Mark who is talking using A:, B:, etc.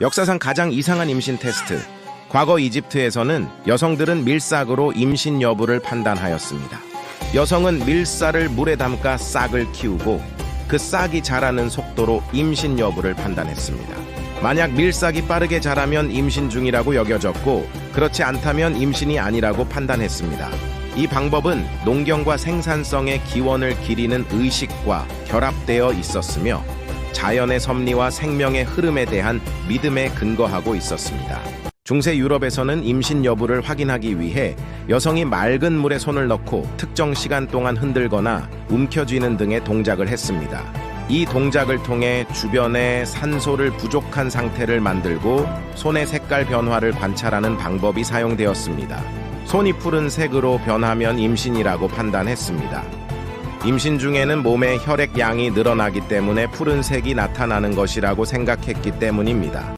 A: 역사상 가장 이상한 임신 테스트. 과거 이집트에서는 여성들은 밀싹으로 임신 여부를 판단하였습니다. 여성은 밀쌀을 물에 담가 싹을 키우고 그 싹이 자라는 속도로 임신 여부를 판단했습니다. 만약 밀싹이 빠르게 자라면 임신 중이라고 여겨졌고 그렇지 않다면 임신이 아니라고 판단했습니다. 이 방법은 농경과 생산성의 기원을 기리는 의식과 결합되어 있었으며 자연의 섭리와 생명의 흐름에 대한 믿음에 근거하고 있었습니다. 중세 유럽에서는 임신 여부를 확인하기 위해 여성이 맑은 물에 손을 넣고 특정 시간 동안 흔들거나 움켜쥐는 등의 동작을 했습니다. 이 동작을 통해 주변의 산소를 부족한 상태를 만들고 손의 색깔 변화를 관찰하는 방법이 사용되었습니다. 손이 푸른 색으로 변하면 임신이라고 판단했습니다. 임신 중에는 몸의 혈액 양이 늘어나기 때문에 푸른색이 나타나는 것이라고 생각했기 때문입니다.